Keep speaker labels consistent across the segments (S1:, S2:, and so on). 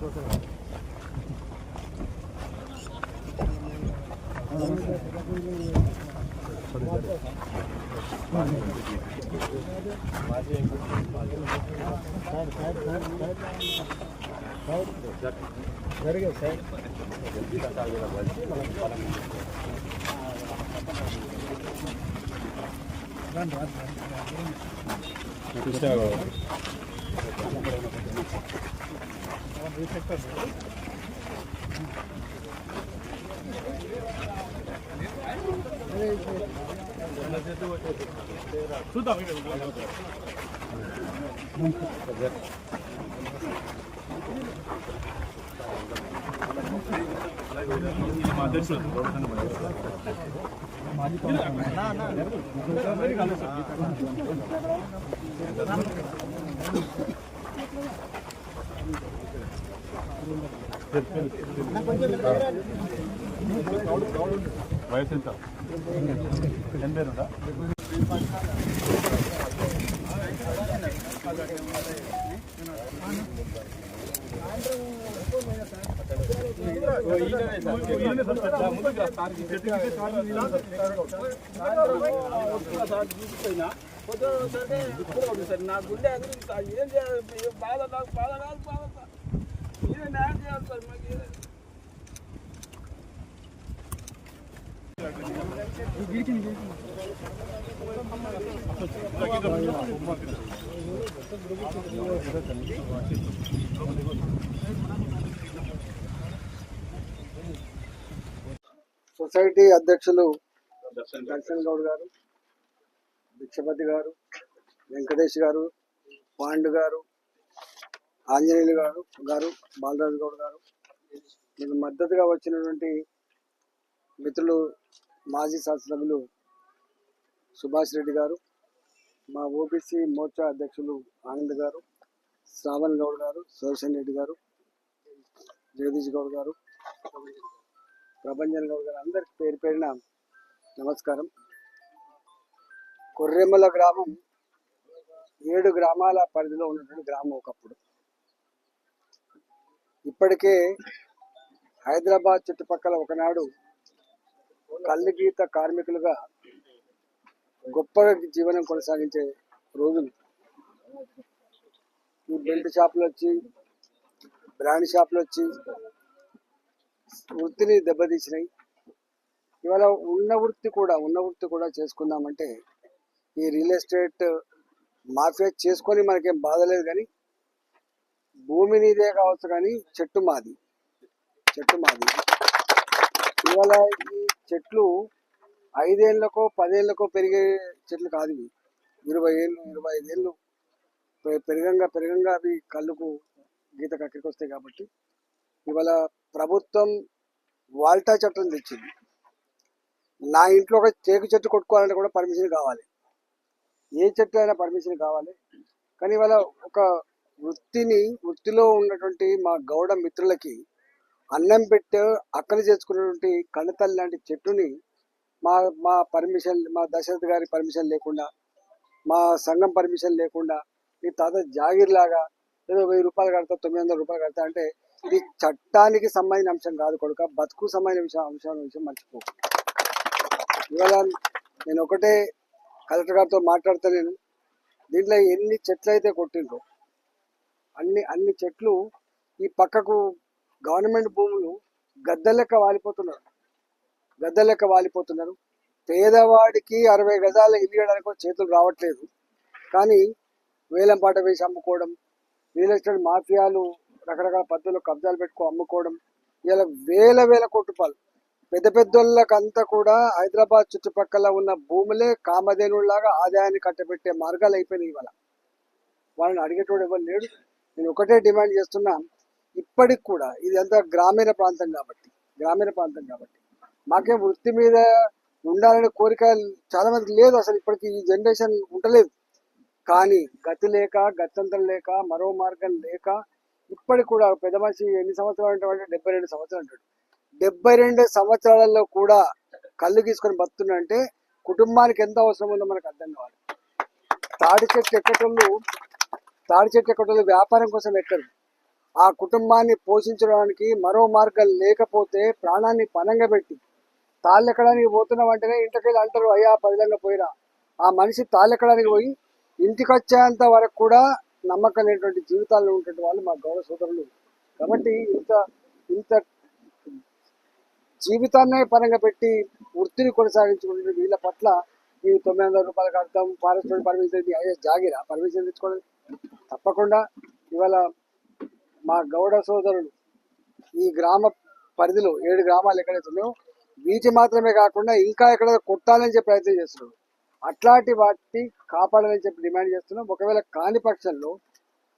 S1: Thank. ఎంత ఎంత పేరుందా
S2: నా గుండె ఎదురు సార్ ఏం చేయాలి ఏం బాధ నాకు బాధ కాదు బాధ
S3: సొసైటీ అధ్యక్షులు దర్శన్ గౌడ్ గారు భిక్షపతి గారు వెంకటేష్ గారు పాండు గారు ఆంజనేయులు గారు గారు బాలరాజు గౌడ్ గారు మీకు మద్దతుగా వచ్చినటువంటి మిత్రులు మాజీ శాసనసభ్యులు సుభాష్ రెడ్డి గారు మా ఓబీసీ మోర్చా అధ్యక్షులు ఆనంద్ గారు శ్రావణ్ గౌడ్ గారు సుదర్శన్ రెడ్డి గారు జగదీష్ గౌడ్ గారు ప్రభంజన్ గౌడ్ గారు అందరికి పేరు పేరిన నమస్కారం. కొర్రెమ్మల గ్రామం ఏడు గ్రామాల పరిధిలో ఉన్నటువంటి గ్రామం ఒకప్పుడు. ఇప్పటికే హైదరాబాద్ చుట్టుపక్కల ఒకనాడు కళ్ళు గీత కార్మికులుగా గొప్పగా జీవనం కొనసాగించే రోజులు ఈ బెల్ట్ షాపులు వచ్చి బ్రాండ్ షాపులు వచ్చి వృత్తిని దెబ్బతీసినాయి. ఇవాళ ఉన్న వృత్తి కూడా ఉన్న వృత్తి కూడా చేసుకుందామంటే ఈ రియల్ ఎస్టేట్ మాఫియా చేసుకొని మనకేం బాధ లేదు కానీ భూమి నీదే కావచ్చు కానీ చెట్టు మాది. చెట్టు మాది. ఇవాళ ఈ చెట్లు ఐదేళ్ళకో పదేళ్ళకో పెరిగే చెట్లు కాదు ఇవి. ఇరవై ఏళ్ళు ఇరవై ఐదేళ్ళు పెరగంగా పెరగంగా అవి కళ్ళుకు గీత కక్కడికి వస్తాయి కాబట్టి ఇవాళ ప్రభుత్వం వాల్టా చట్టం తెచ్చింది. నా ఇంట్లో ఒక చేకు చెట్టు కొట్టుకోవాలంటే కూడా పర్మిషన్ కావాలి. ఏ చెట్టు అయినా పర్మిషన్ కావాలి. కానీ ఇవాళ ఒక వృత్తిని వృత్తిలో ఉన్నటువంటి మా గౌడ మిత్రులకి అన్నం పెట్టే అక్కలు చేసుకున్నటువంటి కణతల్లి లాంటి చెట్టుని మా మా పర్మిషన్ మా దశరథ్ గారి పర్మిషన్ లేకుండా మా సంఘం పర్మిషన్ లేకుండా మీ తాత జాగీర్ లాగా ఏదో వెయ్యి రూపాయలు కడతా తొమ్మిది వందల రూపాయలు కడతా అంటే ఇది చట్టానికి సంబంధించిన అంశం కాదు కొడుక. బతుకు సంబంధించిన విషయం అంశం విషయం మర్చిపో. ఇవాళ నేను ఒకటే కలెక్టర్ గారితో మాట్లాడతా నేను దీంట్లో ఎన్ని చెట్లు అయితే కొట్టిండ్రో అన్ని అన్ని చెట్లు ఈ పక్కకు గవర్నమెంట్ భూములు గద్ద లెక్క వాలిపోతున్నారు. గద్ద లెక్క వాలిపోతున్నారు. పేదవాడికి అరవై గజాల ఇల్లు చేతులు రావట్లేదు. కానీ వేలం పాట వేసి అమ్ముకోవడం రియల్ ఎస్టేట్ మాఫియాలు రకరకాల పద్ధతుల్లో కబ్జాలు పెట్టుకో అమ్ముకోవడం ఇలా వేల వేల కోట్ల రూపాయలు. పెద్ద పెద్దోళ్ళకంతా కూడా హైదరాబాద్ చుట్టుపక్కల ఉన్న భూములే కామధేనులాగా ఆదాయాన్ని కట్టబెట్టే మార్గాలు అయిపోయినాయి ఇవాళ. వాళ్ళని అడిగేటోడు ఎవరు లేడు. నేను ఒకటే డిమాండ్ చేస్తున్నా ఇప్పటికి కూడా ఇది అంతా గ్రామీణ ప్రాంతం కాబట్టి గ్రామీణ ప్రాంతం కాబట్టి మాకేం వృత్తి మీద ఉండాలనే కోరిక చాలా మందికి లేదు అసలు ఇప్పటికి ఈ జనరేషన్ ఉండలేదు. కానీ గతి లేక గత్యంతరం లేక మరో మార్గం లేక ఇప్పటికి కూడా పెద్ద మనిషి ఎన్ని సంవత్సరాలు అంటే డెబ్బై రెండు సంవత్సరాలు అంటాడు డెబ్బై రెండు సంవత్సరాలలో కూడా కళ్ళు గీసుకొని అంటే కుటుంబానికి ఎంత అవసరం ఉందో మనకు అర్థం కావాలి. తాడి చెట్టు ఎక్కటోళ్ళు తాడి చెట్టు ఎక్కటోళ్ళు వ్యాపారం కోసం ఎక్కరు. ఆ కుటుంబాన్ని పోషించడానికి మరో మార్గం లేకపోతే ప్రాణాన్ని పనంగా పెట్టి తాళ్ళెక్కడానికి పోతున్న వెంటనే ఇంటికెళ్ళి అంటారు అయ్యా పదిలంగా పోయిరా. ఆ మనిషి తాళ్ళెక్కడానికి పోయి ఇంటికి వచ్చేంత వరకు కూడా నమ్మకం లేనటువంటి జీవితాల్లో ఉన్నటువంటి వాళ్ళు మా గౌరవ సోదరులు. కాబట్టి ఇంత ఇంత జీవితాన్నే పరంగా పెట్టి వృత్తిని కొనసాగించుకుంటున్న వీళ్ళ పట్ల ఈ తొమ్మిది వందల రూపాయలకు కడతాం. ఫారెస్ట్ రోడ్ పర్మిషన్ అయ్యే జాగిరా పర్మిషన్ తెచ్చుకోవడం తప్పకుండా ఇవాళ మా గౌడ సోదరులు ఈ గ్రామ పరిధిలో ఏడు గ్రామాలు ఎక్కడైతే ఉన్నాయో వీటి మాత్రమే కాకుండా ఇంకా ఎక్కడ కొట్టాలని చెప్పి ప్రయత్నం చేస్తున్నారు అట్లాంటి వాటిని కాపాడాలని చెప్పి డిమాండ్ చేస్తున్నాం. ఒకవేళ కాని పక్షంలో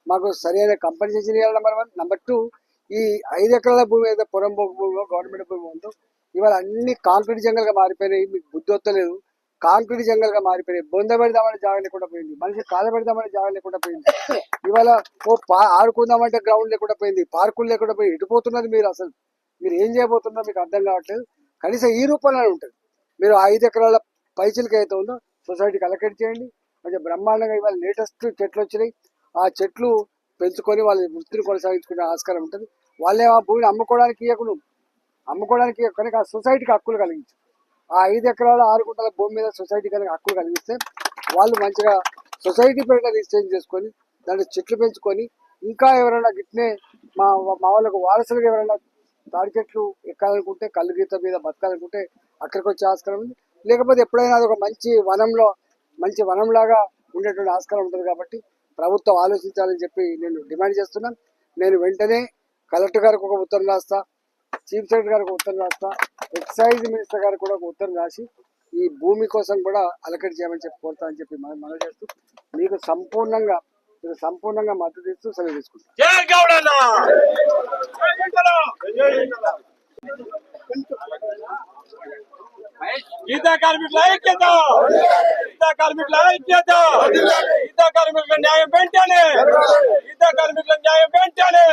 S3: మాకు సరైన కంపెన్సేషన్ ఇవ్వాలి నెంబర్ వన్. నెంబర్ టూ ఈ ఐదు ఎకరాల భూమి ఏదో పొరం భూమి గవర్నమెంట్ భూమి ఉందో ఇవాళ అన్ని కాంక్రీట్ జంగల్గా మారిపోయినాయి. మీకు బుద్ధి వస్తలేదు. కాంక్రీట్ జంగల్గా మారిపోయింది బొంద పెడదామని జాగ లేకుండా పోయింది. మనిషి కాల పెడదామని జాగా లేకుండా పోయింది. ఇవాళ ఓ ఆడుకుందామంటే గ్రౌండ్ లేకుండా పోయింది. పార్కులు లేకుండా పోయి ఎటుపోతున్నది మీరు అసలు. మీరు ఏం చేయబోతున్నారో మీకు అర్థం కావట్లేదు. కనీసం ఈ రూపంలోనే ఉంటుంది. మీరు ఐదు ఎకరాల పైచిలకి అయితే ఉందో సొసైటీకి అలకెట్ చేయండి. కొంచెం బ్రహ్మాండంగా ఇవాళ లేటెస్ట్ చెట్లు వచ్చినాయి. ఆ చెట్లు పెంచుకొని వాళ్ళ వృత్తిని కొనసాగించుకునే ఆస్కారం ఉంటుంది. వాళ్ళే ఆ భూమిని అమ్ముకోవడానికి ఇవ్వకును అమ్ముకోవడానికి ఇవ్వకు, కనుక ఆ సొసైటీకి హక్కులు కలిగించు ఆ ఐదు ఎకరాల ఆరు గుంటల భూమి మీద సొసైటీ కనుక హక్కులు కలిగిస్తే వాళ్ళు మంచిగా సొసైటీ పేరుగా రిజిస్ట్రేషన్ చేసుకొని దాంట్లో చెట్లు పెంచుకొని ఇంకా ఎవరైనా గిట్నే మా మా వాళ్ళకు వారసులుగా ఎవరైనా తాడి చెట్లు ఎక్కాలనుకుంటే కళ్ళు గీత మీద బతకాలనుకుంటే అక్కడికి వచ్చే ఆస్కారం ఉంది. లేకపోతే ఎప్పుడైనా అది ఒక మంచి వనంలో మంచి వనంలాగా ఉండేటువంటి ఆస్కారం ఉంటుంది కాబట్టి ప్రభుత్వం ఆలోచించాలని చెప్పి నేను డిమాండ్ చేస్తున్నాను. నేను వెంటనే కలెక్టర్ గారికి ఒక ఉత్తరం రాస్తా. చీఫ్ సెక్రటరీ గారికి ఉత్తరం రాస్తా. ఎక్సైజ్ మినిస్టర్ గారు కూడా ఒక ఉత్తరం రాసి ఈ భూమి కోసం కూడా అలకట్ చేయమని చెప్పి కోరుతా అని చెప్పి మనం చేస్తూ మీకు సంపూర్ణంగా మీరు సంపూర్ణంగా మద్దతు ఇస్తూ సెలవు తీసుకుంటాం
S2: జై కార్మికుల ఐక్యత! గీత కార్మికుల ఐక్యత! కార్మికుల న్యాయం పెంచాలి గీత కార్మికుల న్యాయం పెంచాలి